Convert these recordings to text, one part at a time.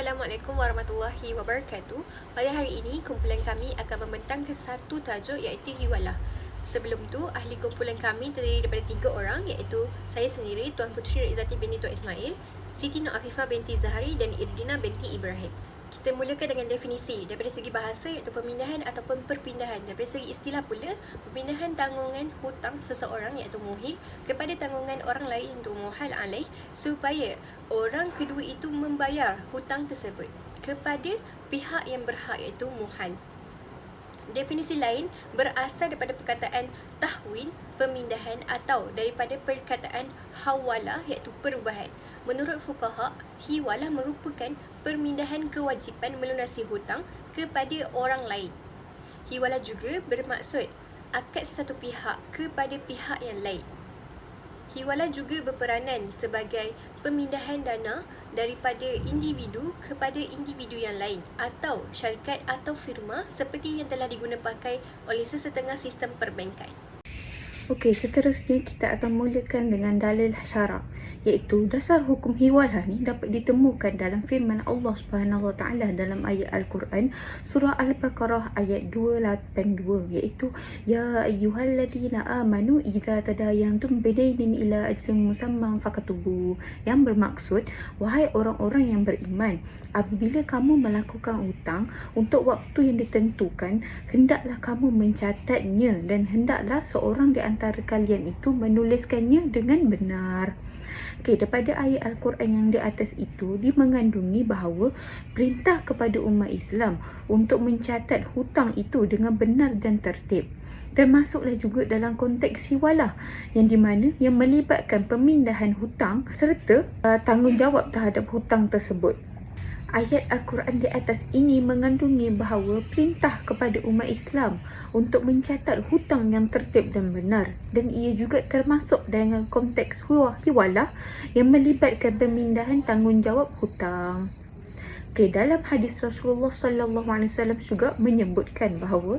Assalamualaikum warahmatullahi wabarakatuh. Pada hari ini, kumpulan kami akan membentang ke satu tajuk iaitu hiwalah. Sebelum tu, ahli kumpulan kami terdiri daripada tiga orang iaitu saya sendiri, Tuan Puteri Izzati binti Tuan Ismail, Siti Nur Afifah binti Zahari dan Irdina binti Ibrahim. Kita mulakan dengan definisi daripada segi bahasa iaitu pemindahan ataupun perpindahan. Daripada segi istilah pula, pemindahan tanggungan hutang seseorang iaitu muhil kepada tanggungan orang lain untuk muhal alaih supaya orang kedua itu membayar hutang tersebut kepada pihak yang berhak iaitu muhal. Definisi lain berasal daripada perkataan tahwil, pemindahan atau daripada perkataan hawala iaitu perubahan. Menurut fukaha, hiwalah merupakan permindahan kewajipan melunasi hutang kepada orang lain. Hiwalah juga bermaksud akad sesuatu pihak kepada pihak yang lain. Hiwala juga berperanan sebagai pemindahan dana daripada individu kepada individu yang lain atau syarikat atau firma seperti yang telah diguna pakai oleh sesetengah sistem perbankan. Okey, seterusnya kita akan mulakan dengan dalil syarak iaitu dasar hukum hiwalah ni dapat ditemukan dalam firman Allah Subhanahu Wa Taala dalam ayat Al-Quran surah Al-Baqarah ayat 282 iaitu ya ayyuhalladzina amanu idza tadayantum bidainin ila ajlin musamman fakatubu. Yang bermaksud wahai orang-orang yang beriman apabila kamu melakukan hutang untuk waktu yang ditentukan hendaklah kamu mencatatnya dan hendaklah seorang di antara kalian itu menuliskannya dengan benar Okey, daripada ayat Al-Quran yang di atas itu, dia mengandungi bahawa perintah kepada umat Islam untuk mencatat hutang itu dengan benar dan tertib. Termasuklah juga dalam konteks hiwalah yang di mana yang melibatkan pemindahan hutang serta uh, tanggungjawab terhadap hutang tersebut. Ayat Al-Quran di atas ini mengandungi bahawa perintah kepada umat Islam untuk mencatat hutang yang tertib dan benar dan ia juga termasuk dengan konteks hiwalah yang melibatkan pemindahan tanggungjawab hutang. Okay, dalam hadis Rasulullah sallallahu alaihi wasallam juga menyebutkan bahawa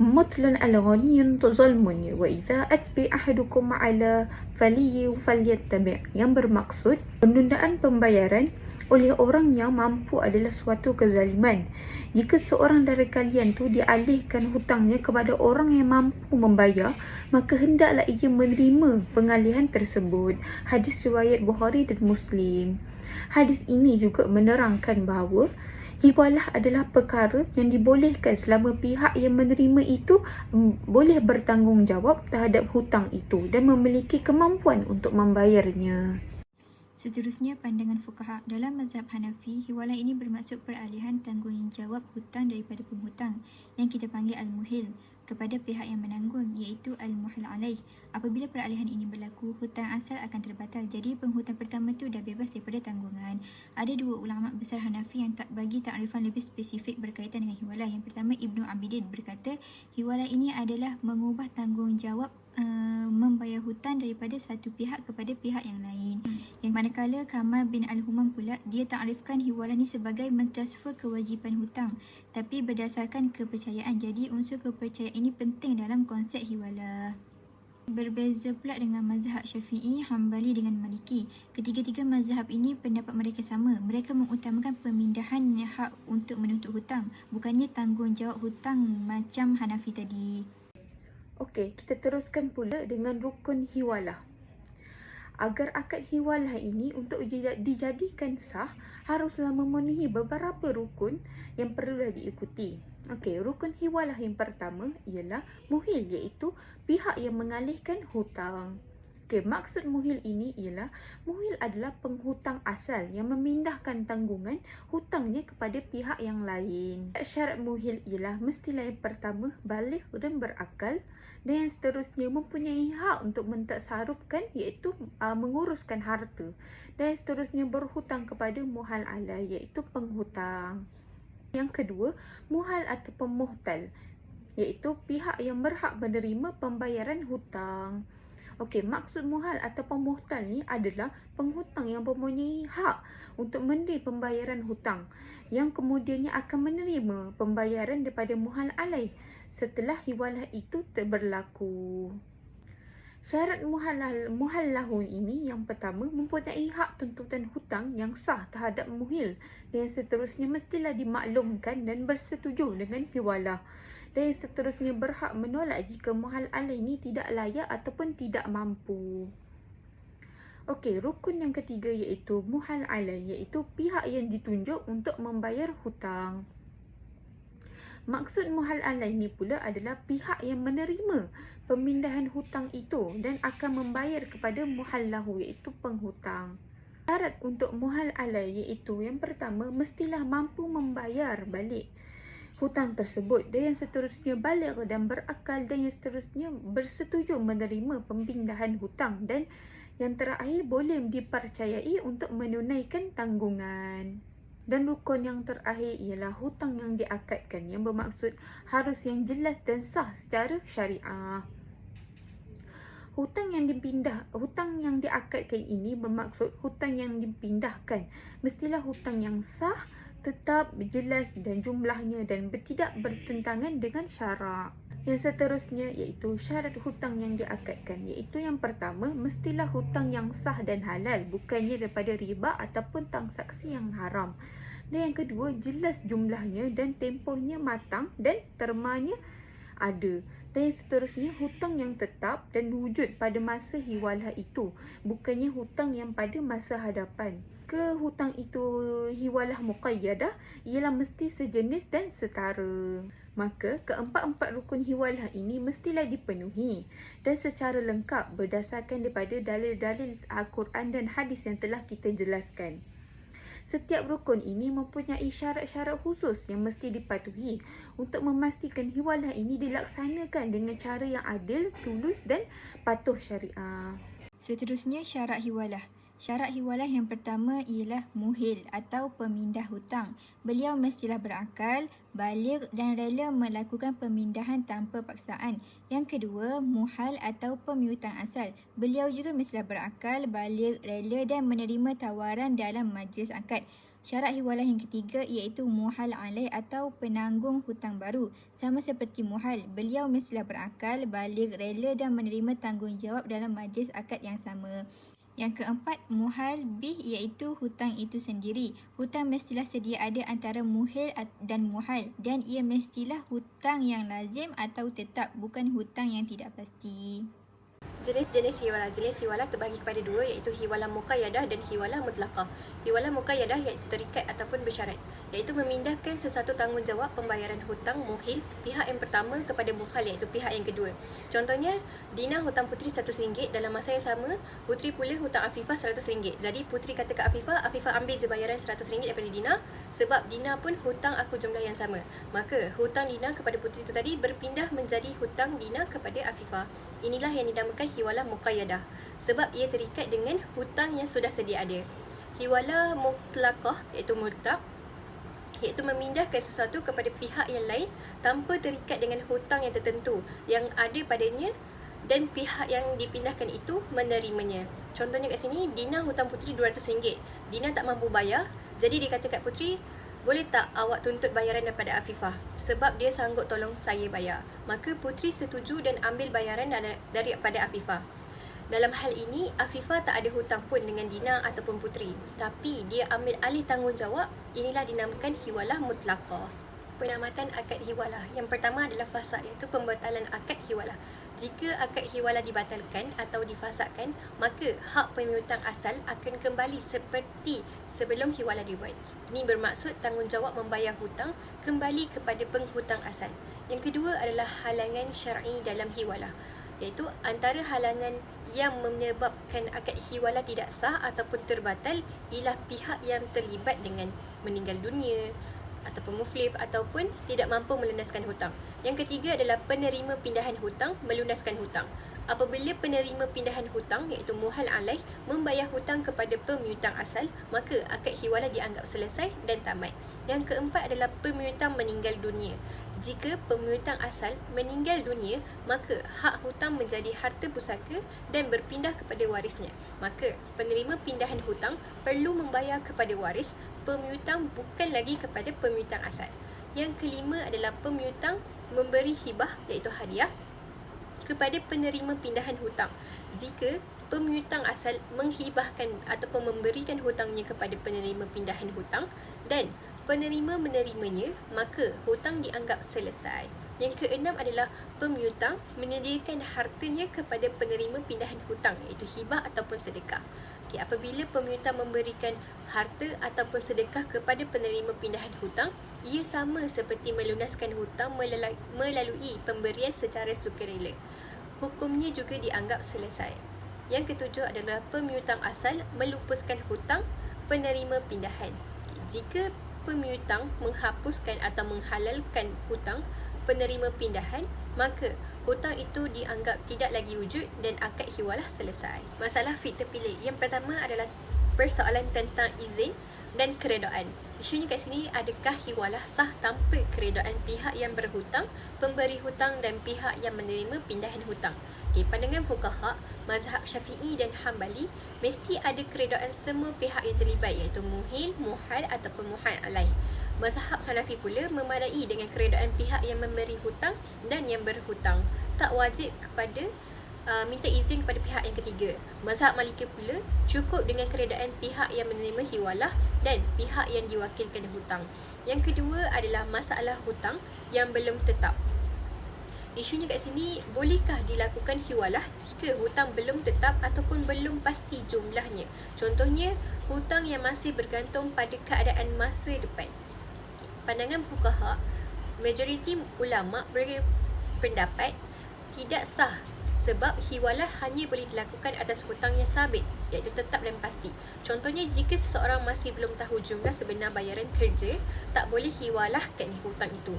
mutlan al-ghani tuzalmun wa idza atbi ahadukum ala faliyi falyattabi yang bermaksud penundaan pembayaran oleh orang yang mampu adalah suatu kezaliman. Jika seorang dari kalian tu dialihkan hutangnya kepada orang yang mampu membayar, maka hendaklah ia menerima pengalihan tersebut. Hadis riwayat Bukhari dan Muslim. Hadis ini juga menerangkan bahawa Hiwalah adalah perkara yang dibolehkan selama pihak yang menerima itu boleh bertanggungjawab terhadap hutang itu dan memiliki kemampuan untuk membayarnya. Seterusnya, pandangan fukaha dalam mazhab Hanafi, hiwalah ini bermaksud peralihan tanggungjawab hutang daripada penghutang yang kita panggil al-muhil kepada pihak yang menanggung iaitu al-muhil alaih. Apabila peralihan ini berlaku, hutang asal akan terbatal. Jadi penghutang pertama itu dah bebas daripada tanggungan. Ada dua ulama besar Hanafi yang tak bagi takrifan lebih spesifik berkaitan dengan hiwalah. Yang pertama Ibnu Abidin berkata, hiwalah ini adalah mengubah tanggungjawab uh, membayar hutang daripada satu pihak kepada pihak yang lain. Yang manakala Kamal bin Al-Humam pula, dia takrifkan hiwalah ni sebagai mentransfer kewajipan hutang tapi berdasarkan kepercayaan. Jadi unsur kepercayaan ini penting dalam konsep hiwalah. Berbeza pula dengan mazhab syafi'i, hambali dengan maliki. Ketiga-tiga mazhab ini pendapat mereka sama. Mereka mengutamakan pemindahan hak untuk menuntut hutang. Bukannya tanggungjawab hutang macam Hanafi tadi. Okey, kita teruskan pula dengan rukun hiwalah agar akad hiwalah ini untuk dijadikan sah haruslah memenuhi beberapa rukun yang perlulah diikuti. Okey, rukun hiwalah yang pertama ialah muhil iaitu pihak yang mengalihkan hutang. Okey, maksud muhil ini ialah muhil adalah penghutang asal yang memindahkan tanggungan hutangnya kepada pihak yang lain. Syarat muhil ialah mestilah yang pertama balik dan berakal dan yang seterusnya mempunyai hak untuk mentasarufkan iaitu uh, menguruskan harta dan yang seterusnya berhutang kepada muhal alai iaitu penghutang. Yang kedua, muhal atau pemuhtal iaitu pihak yang berhak menerima pembayaran hutang. Okey, maksud muhal atau pemuhtal ni adalah penghutang yang mempunyai hak untuk menerima pembayaran hutang yang kemudiannya akan menerima pembayaran daripada muhal alai setelah hiwalah itu berlaku. Syarat muhalal, muhallahu ini yang pertama mempunyai hak tuntutan hutang yang sah terhadap muhil dan yang seterusnya mestilah dimaklumkan dan bersetuju dengan hiwalah dan yang seterusnya berhak menolak jika muhal alai ini tidak layak ataupun tidak mampu. Okey, rukun yang ketiga iaitu muhal alai iaitu pihak yang ditunjuk untuk membayar hutang. Maksud muhal alai ini pula adalah pihak yang menerima pemindahan hutang itu dan akan membayar kepada muhallahu iaitu penghutang. Syarat untuk muhal alai iaitu yang pertama mestilah mampu membayar balik hutang tersebut dan yang seterusnya balik dan berakal dan yang seterusnya bersetuju menerima pemindahan hutang dan yang terakhir boleh dipercayai untuk menunaikan tanggungan. Dan rukun yang terakhir ialah hutang yang diakadkan yang bermaksud harus yang jelas dan sah secara syariah. Hutang yang dipindah, hutang yang diakadkan ini bermaksud hutang yang dipindahkan. Mestilah hutang yang sah, tetap jelas dan jumlahnya dan tidak bertentangan dengan syarak. Yang seterusnya iaitu syarat hutang yang diakadkan iaitu yang pertama mestilah hutang yang sah dan halal bukannya daripada riba ataupun transaksi yang haram. Dan yang kedua jelas jumlahnya dan tempohnya matang dan termanya ada. Dan seterusnya hutang yang tetap dan wujud pada masa hiwalah itu bukannya hutang yang pada masa hadapan. Ke hutang itu hiwalah muqayyadah ialah mesti sejenis dan setara. Maka keempat-empat rukun hiwalah ini mestilah dipenuhi dan secara lengkap berdasarkan daripada dalil-dalil Al-Quran dan hadis yang telah kita jelaskan. Setiap rukun ini mempunyai syarat-syarat khusus yang mesti dipatuhi untuk memastikan hiwalah ini dilaksanakan dengan cara yang adil, tulus dan patuh syariah. Seterusnya syarat hiwalah. Syarat hiwalah yang pertama ialah muhil atau pemindah hutang. Beliau mestilah berakal, balik dan rela melakukan pemindahan tanpa paksaan. Yang kedua, muhal atau pemiutang asal. Beliau juga mestilah berakal, balik, rela dan menerima tawaran dalam majlis akad. Syarat hiwalah yang ketiga iaitu muhal alaih atau penanggung hutang baru. Sama seperti muhal, beliau mestilah berakal, balik, rela dan menerima tanggungjawab dalam majlis akad yang sama. Yang keempat, muhal bih iaitu hutang itu sendiri. Hutang mestilah sedia ada antara muhil dan muhal dan ia mestilah hutang yang lazim atau tetap bukan hutang yang tidak pasti. Jenis-jenis hiwalah. Jenis hiwalah terbagi kepada dua iaitu hiwalah muqayyadah dan hiwalah mutlaqah. Hiwalah muqayyadah iaitu terikat ataupun bersyarat iaitu memindahkan sesuatu tanggungjawab pembayaran hutang muhil pihak yang pertama kepada muhal iaitu pihak yang kedua. Contohnya, Dina hutang putri RM100 dalam masa yang sama, putri pula hutang Afifah RM100. Jadi putri kata ke Afifah, Afifah ambil je bayaran RM100 daripada Dina sebab Dina pun hutang aku jumlah yang sama. Maka hutang Dina kepada putri itu tadi berpindah menjadi hutang Dina kepada Afifah. Inilah yang dinamakan hiwalah muqayyadah sebab ia terikat dengan hutang yang sudah sedia ada. Hiwalah mutlaqah iaitu multaq iaitu memindahkan sesuatu kepada pihak yang lain tanpa terikat dengan hutang yang tertentu yang ada padanya dan pihak yang dipindahkan itu menerimanya. Contohnya kat sini, Dina hutang putri RM200. Dina tak mampu bayar, jadi dia kata kat putri, boleh tak awak tuntut bayaran daripada Afifah? Sebab dia sanggup tolong saya bayar. Maka putri setuju dan ambil bayaran daripada Afifah. Dalam hal ini, Afifah tak ada hutang pun dengan Dina ataupun Putri. Tapi dia ambil alih tanggungjawab, inilah dinamakan hiwalah mutlaqah. Penamatan akad hiwalah. Yang pertama adalah fasad iaitu pembatalan akad hiwalah. Jika akad hiwalah dibatalkan atau difasadkan, maka hak pemiutang asal akan kembali seperti sebelum hiwalah dibuat. Ini bermaksud tanggungjawab membayar hutang kembali kepada penghutang asal. Yang kedua adalah halangan syar'i dalam hiwalah iaitu antara halangan yang menyebabkan akad hiwalah tidak sah ataupun terbatal ialah pihak yang terlibat dengan meninggal dunia ataupun muflif ataupun tidak mampu melunaskan hutang. Yang ketiga adalah penerima pindahan hutang melunaskan hutang. Apabila penerima pindahan hutang iaitu muhal alaih membayar hutang kepada pemiutang asal, maka akad hiwalah dianggap selesai dan tamat. Yang keempat adalah pemiutang meninggal dunia. Jika pemiutang asal meninggal dunia, maka hak hutang menjadi harta pusaka dan berpindah kepada warisnya. Maka penerima pindahan hutang perlu membayar kepada waris pemiutang bukan lagi kepada pemiutang asal. Yang kelima adalah pemiutang memberi hibah iaitu hadiah kepada penerima pindahan hutang. Jika pemihutang asal menghibahkan ataupun memberikan hutangnya kepada penerima pindahan hutang dan penerima menerimanya, maka hutang dianggap selesai. Yang keenam adalah pemihutang menyediakan hartanya kepada penerima pindahan hutang iaitu hibah ataupun sedekah. Okay, apabila pemihutang memberikan harta ataupun sedekah kepada penerima pindahan hutang, ia sama seperti melunaskan hutang melalui, pemberian secara sukarela. Hukumnya juga dianggap selesai. Yang ketujuh adalah pemihutang asal melupuskan hutang penerima pindahan. Jika pemihutang menghapuskan atau menghalalkan hutang penerima pindahan, maka hutang itu dianggap tidak lagi wujud dan akad hiwalah selesai. Masalah fit terpilih. Yang pertama adalah persoalan tentang izin dan keredaan. Isunya kat sini, adakah hiwalah sah tanpa keredaan pihak yang berhutang, pemberi hutang dan pihak yang menerima pindahan hutang? Okay, pandangan fukaha, mazhab syafi'i dan hambali, mesti ada keredaan semua pihak yang terlibat iaitu muhil, muhal ataupun muhal alaih. Mazhab Hanafi pula memadai dengan keredaan pihak yang memberi hutang dan yang berhutang. Tak wajib kepada uh, minta izin kepada pihak yang ketiga. Mazhab Maliki pula cukup dengan keredaan pihak yang menerima hiwalah dan pihak yang diwakilkan hutang. Yang kedua adalah masalah hutang yang belum tetap. Isunya kat sini, bolehkah dilakukan hiwalah jika hutang belum tetap ataupun belum pasti jumlahnya? Contohnya, hutang yang masih bergantung pada keadaan masa depan pandangan fukaha, majoriti ulama berpendapat tidak sah sebab hiwalah hanya boleh dilakukan atas hutang yang sabit iaitu tetap dan pasti. Contohnya jika seseorang masih belum tahu jumlah sebenar bayaran kerja, tak boleh hiwalahkan hutang itu.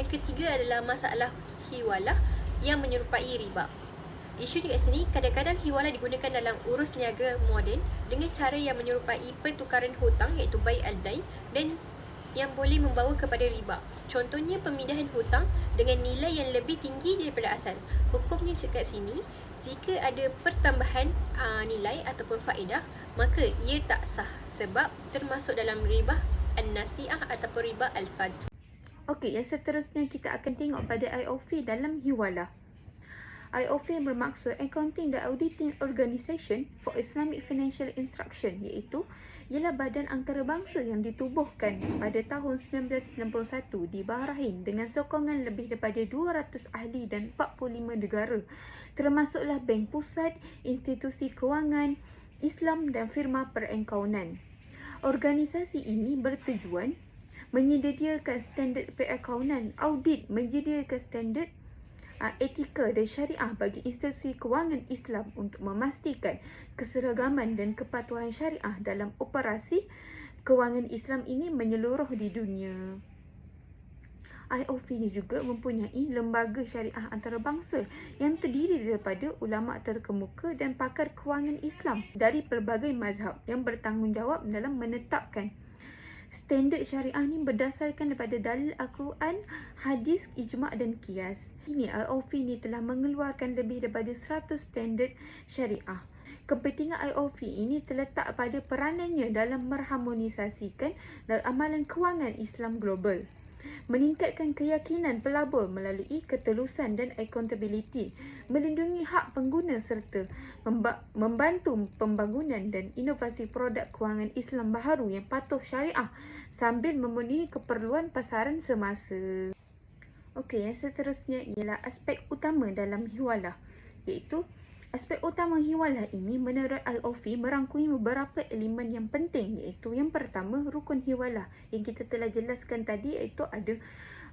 Yang ketiga adalah masalah hiwalah yang menyerupai riba. Isu di kat sini, kadang-kadang hiwalah digunakan dalam urus niaga moden dengan cara yang menyerupai pertukaran hutang iaitu buy al-dain dan yang boleh membawa kepada riba. Contohnya pemindahan hutang dengan nilai yang lebih tinggi daripada asal. Hukumnya dekat sini, jika ada pertambahan aa, nilai ataupun faedah, maka ia tak sah sebab termasuk dalam riba an-nasi'ah ataupun riba al-fadl. Okey, yang seterusnya kita akan tengok pada IOF dalam hiwalah. IOF bermaksud Accounting and Auditing Organisation for Islamic Financial Instruction iaitu ialah badan antarabangsa yang ditubuhkan pada tahun 1991 di Bahrain dengan sokongan lebih daripada 200 ahli dan 45 negara termasuklah bank pusat, institusi kewangan, Islam dan firma perakaunan. Organisasi ini bertujuan menyediakan standard perakaunan, audit menyediakan standard uh, etika dan syariah bagi institusi kewangan Islam untuk memastikan keseragaman dan kepatuhan syariah dalam operasi kewangan Islam ini menyeluruh di dunia. IOF ini juga mempunyai lembaga syariah antarabangsa yang terdiri daripada ulama terkemuka dan pakar kewangan Islam dari pelbagai mazhab yang bertanggungjawab dalam menetapkan Standard syariah ni berdasarkan daripada dalil Al-Quran, hadis, ijma' dan kias. Ini IOF ni telah mengeluarkan lebih daripada 100 standard syariah. Kepentingan IOF ini terletak pada peranannya dalam merharmonisasikan amalan kewangan Islam global meningkatkan keyakinan pelabur melalui ketelusan dan accountability, melindungi hak pengguna serta membantu pembangunan dan inovasi produk kewangan Islam baharu yang patuh syariah sambil memenuhi keperluan pasaran semasa. Okey, yang seterusnya ialah aspek utama dalam hiwalah iaitu Aspek utama hiwalah ini menurut Al-Ofi merangkumi beberapa elemen yang penting iaitu yang pertama rukun hiwalah yang kita telah jelaskan tadi iaitu ada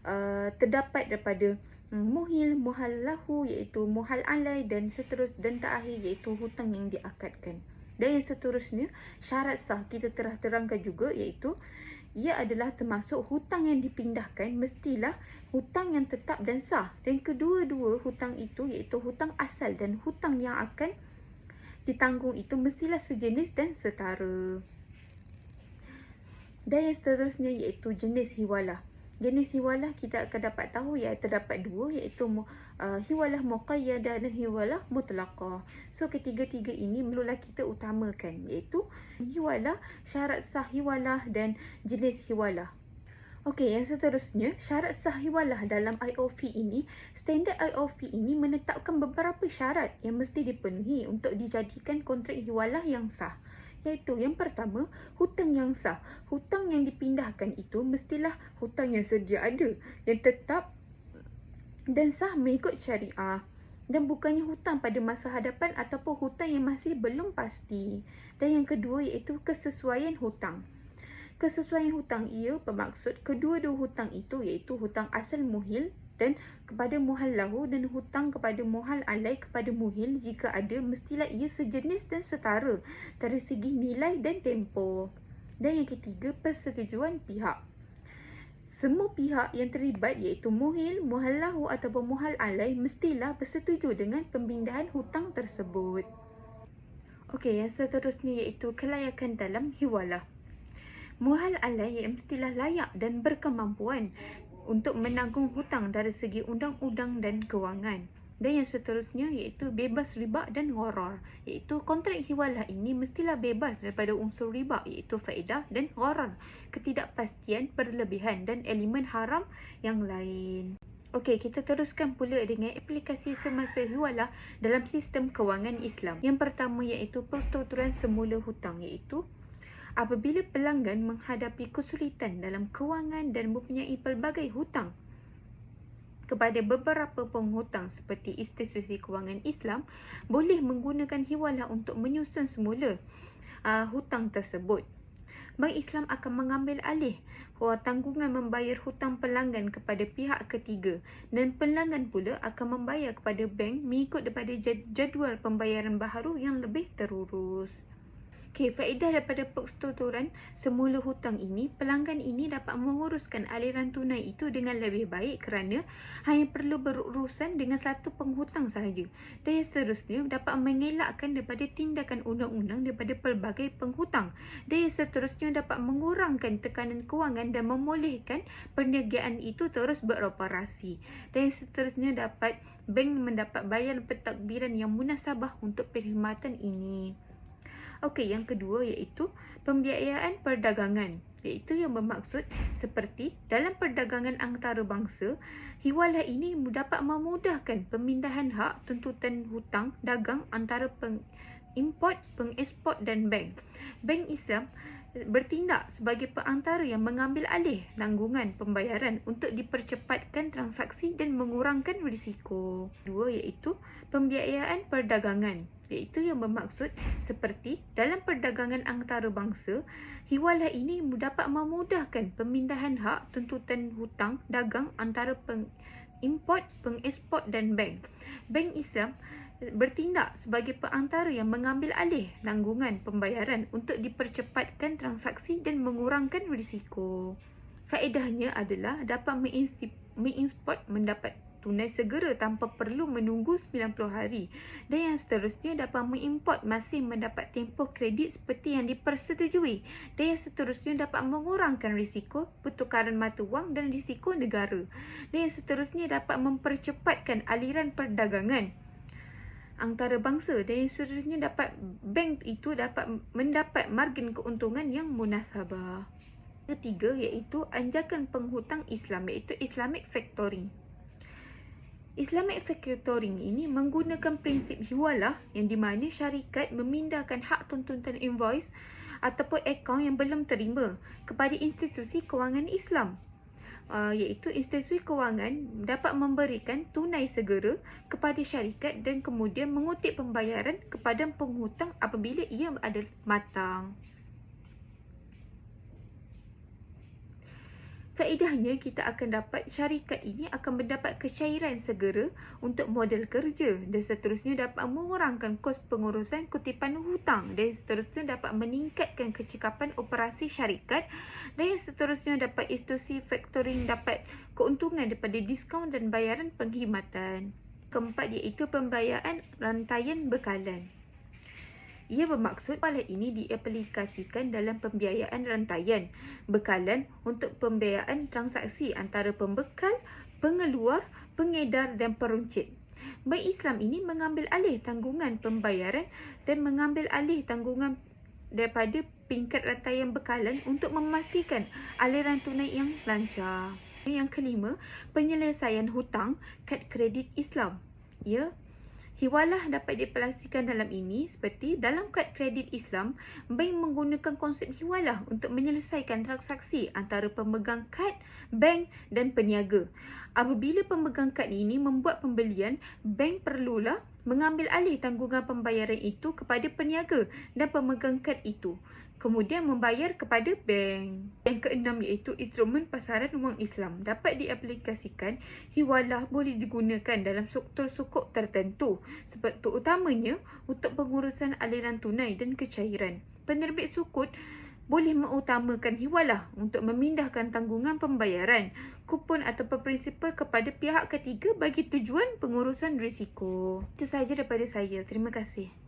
uh, terdapat daripada um, muhil, muhal lahu iaitu muhal alai dan seterus dan terakhir iaitu hutang yang diakadkan. Dan yang seterusnya syarat sah kita telah terangkan juga iaitu ia adalah termasuk hutang yang dipindahkan mestilah hutang yang tetap dan sah. Dan kedua-dua hutang itu iaitu hutang asal dan hutang yang akan ditanggung itu mestilah sejenis dan setara. Dan yang seterusnya iaitu jenis hiwalah. Jenis hiwalah kita akan dapat tahu ya terdapat dua iaitu uh, hiwalah muqayyadah dan hiwalah mutlaqah. So ketiga-tiga ini perlulah kita utamakan iaitu hiwalah, syarat sah hiwalah dan jenis hiwalah. Okey, yang seterusnya, syarat sah hiwalah dalam IOV ini, standard IOV ini menetapkan beberapa syarat yang mesti dipenuhi untuk dijadikan kontrak hiwalah yang sah. Iaitu yang pertama, hutang yang sah. Hutang yang dipindahkan itu mestilah hutang yang sedia ada, yang tetap dan sah mengikut syariah. Dan bukannya hutang pada masa hadapan ataupun hutang yang masih belum pasti. Dan yang kedua iaitu kesesuaian hutang. Kesesuaian hutang ia bermaksud kedua-dua hutang itu iaitu hutang asal muhil dan kepada muhal lahu dan hutang kepada muhal alai kepada muhil jika ada mestilah ia sejenis dan setara dari segi nilai dan tempoh. Dan yang ketiga persetujuan pihak. Semua pihak yang terlibat iaitu muhil, muhal lahu ataupun muhal alai mestilah bersetuju dengan pemindahan hutang tersebut. Okey, yang seterusnya iaitu kelayakan dalam hiwalah. Muhal alai yang mestilah layak dan berkemampuan untuk menanggung hutang dari segi undang-undang dan kewangan. Dan yang seterusnya iaitu bebas riba dan gharar. Iaitu kontrak hiwalah ini mestilah bebas daripada unsur riba iaitu faedah dan gharar. Ketidakpastian, perlebihan dan elemen haram yang lain. Okey, kita teruskan pula dengan aplikasi semasa hiwalah dalam sistem kewangan Islam. Yang pertama iaitu persetuturan semula hutang iaitu apabila pelanggan menghadapi kesulitan dalam kewangan dan mempunyai pelbagai hutang kepada beberapa penghutang seperti institusi kewangan Islam boleh menggunakan hiwalah untuk menyusun semula uh, hutang tersebut. Bank Islam akan mengambil alih tanggungan membayar hutang pelanggan kepada pihak ketiga dan pelanggan pula akan membayar kepada bank mengikut daripada jadual pembayaran baharu yang lebih terurus. Okey, faedah daripada persetuturan semula hutang ini, pelanggan ini dapat menguruskan aliran tunai itu dengan lebih baik kerana hanya perlu berurusan dengan satu penghutang sahaja. Dan yang seterusnya dapat mengelakkan daripada tindakan undang-undang daripada pelbagai penghutang. Dan yang seterusnya dapat mengurangkan tekanan kewangan dan memulihkan perniagaan itu terus beroperasi. Dan yang seterusnya dapat bank mendapat bayaran pentadbiran yang munasabah untuk perkhidmatan ini. Okey, yang kedua iaitu pembiayaan perdagangan iaitu yang bermaksud seperti dalam perdagangan antarabangsa, hiwalah ini dapat memudahkan pemindahan hak tuntutan hutang dagang antara pengimport, pengeksport dan bank. Bank Islam bertindak sebagai perantara yang mengambil alih tanggungan pembayaran untuk dipercepatkan transaksi dan mengurangkan risiko. Dua iaitu pembiayaan perdagangan iaitu yang bermaksud seperti dalam perdagangan antarabangsa, hiwalah ini dapat memudahkan pemindahan hak tuntutan hutang dagang antara pengimport, pengeksport dan bank. Bank Islam bertindak sebagai perantara yang mengambil alih tanggungan pembayaran untuk dipercepatkan transaksi dan mengurangkan risiko. Faedahnya adalah dapat mengimport mendapat tunai segera tanpa perlu menunggu 90 hari dan yang seterusnya dapat mengimport masih mendapat tempoh kredit seperti yang dipersetujui dan yang seterusnya dapat mengurangkan risiko pertukaran mata wang dan risiko negara dan yang seterusnya dapat mempercepatkan aliran perdagangan antarabangsa dan yang seterusnya dapat bank itu dapat mendapat margin keuntungan yang munasabah. Ketiga iaitu anjakan penghutang Islam iaitu Islamic Factoring. Islamic Factoring ini menggunakan prinsip hiwalah yang di mana syarikat memindahkan hak tuntutan invoice ataupun akaun yang belum terima kepada institusi kewangan Islam uh, iaitu institusi kewangan dapat memberikan tunai segera kepada syarikat dan kemudian mengutip pembayaran kepada penghutang apabila ia ada matang. Faedahnya kita akan dapat syarikat ini akan mendapat kecairan segera untuk modal kerja dan seterusnya dapat mengurangkan kos pengurusan kutipan hutang dan seterusnya dapat meningkatkan kecekapan operasi syarikat dan yang seterusnya dapat institusi factoring dapat keuntungan daripada diskaun dan bayaran penghematan. Keempat iaitu pembayaran rantaian bekalan. Ia bermaksud pala ini diaplikasikan dalam pembiayaan rantaian bekalan untuk pembiayaan transaksi antara pembekal, pengeluar, pengedar dan peruncit. Bank Islam ini mengambil alih tanggungan pembayaran dan mengambil alih tanggungan daripada peringkat rantaian bekalan untuk memastikan aliran tunai yang lancar. Yang kelima, penyelesaian hutang kad kredit Islam. Ya, Hiwalah dapat diaplikasikan dalam ini seperti dalam kad kredit Islam, bank menggunakan konsep hiwalah untuk menyelesaikan transaksi antara pemegang kad, bank dan peniaga. Apabila pemegang kad ini membuat pembelian, bank perlulah mengambil alih tanggungan pembayaran itu kepada peniaga dan pemegang kad itu kemudian membayar kepada bank. Yang keenam iaitu instrumen pasaran wang Islam. Dapat diaplikasikan, hiwalah boleh digunakan dalam sektor sukuk tertentu sebab terutamanya untuk pengurusan aliran tunai dan kecairan. Penerbit sukuk boleh mengutamakan hiwalah untuk memindahkan tanggungan pembayaran, kupon atau prinsipal kepada pihak ketiga bagi tujuan pengurusan risiko. Itu sahaja daripada saya. Terima kasih.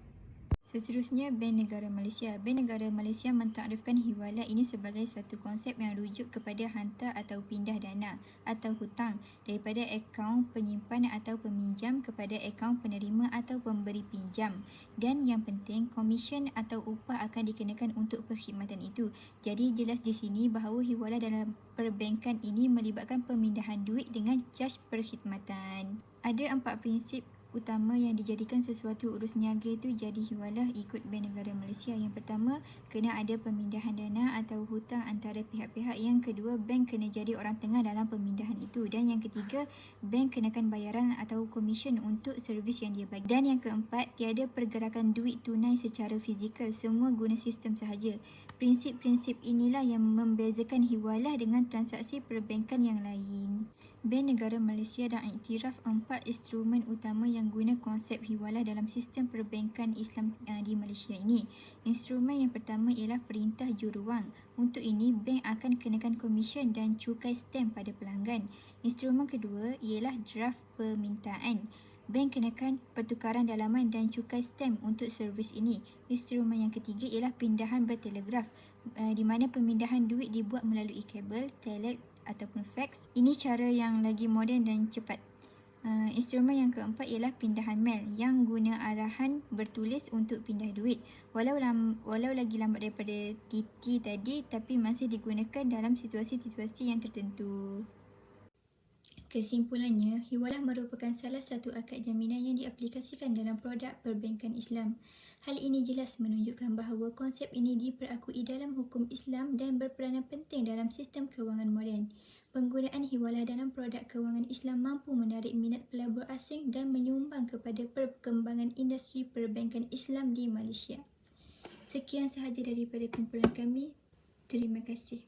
Seterusnya, Bank Negara Malaysia. Bank Negara Malaysia mentakdirkan hiwalah ini sebagai satu konsep yang rujuk kepada hantar atau pindah dana atau hutang daripada akaun penyimpan atau peminjam kepada akaun penerima atau pemberi pinjam. Dan yang penting, komisen atau upah akan dikenakan untuk perkhidmatan itu. Jadi jelas di sini bahawa hiwalah dalam perbankan ini melibatkan pemindahan duit dengan jas perkhidmatan. Ada empat prinsip utama yang dijadikan sesuatu urus niaga itu jadi hiwalah ikut Bank Negara Malaysia. Yang pertama, kena ada pemindahan dana atau hutang antara pihak-pihak. Yang kedua, bank kena jadi orang tengah dalam pemindahan itu. Dan yang ketiga, bank kenakan bayaran atau komisen untuk servis yang dia bagi. Dan yang keempat, tiada pergerakan duit tunai secara fizikal. Semua guna sistem sahaja. Prinsip-prinsip inilah yang membezakan hiwalah dengan transaksi perbankan yang lain. Bank Negara Malaysia dah iktiraf empat instrumen utama yang guna konsep hiwalah dalam sistem perbankan Islam uh, di Malaysia ini. Instrumen yang pertama ialah perintah juruwang. Untuk ini, bank akan kenakan komisen dan cukai stem pada pelanggan. Instrumen kedua ialah draft permintaan. Bank kenakan pertukaran dalaman dan cukai stem untuk servis ini. Instrumen yang ketiga ialah pindahan bertelegraf uh, di mana pemindahan duit dibuat melalui kabel, telex ataupun fax. Ini cara yang lagi moden dan cepat. Uh, instrumen yang keempat ialah pindahan mail yang guna arahan bertulis untuk pindah duit. Walau lam, walau lagi lambat daripada TT tadi tapi masih digunakan dalam situasi-situasi yang tertentu. Kesimpulannya, hiwalah merupakan salah satu akad jaminan yang diaplikasikan dalam produk perbankan Islam. Hal ini jelas menunjukkan bahawa konsep ini diperakui dalam hukum Islam dan berperanan penting dalam sistem kewangan moden. Penggunaan hiwalah dalam produk kewangan Islam mampu menarik minat pelabur asing dan menyumbang kepada perkembangan industri perbankan Islam di Malaysia. Sekian sahaja daripada kumpulan kami. Terima kasih.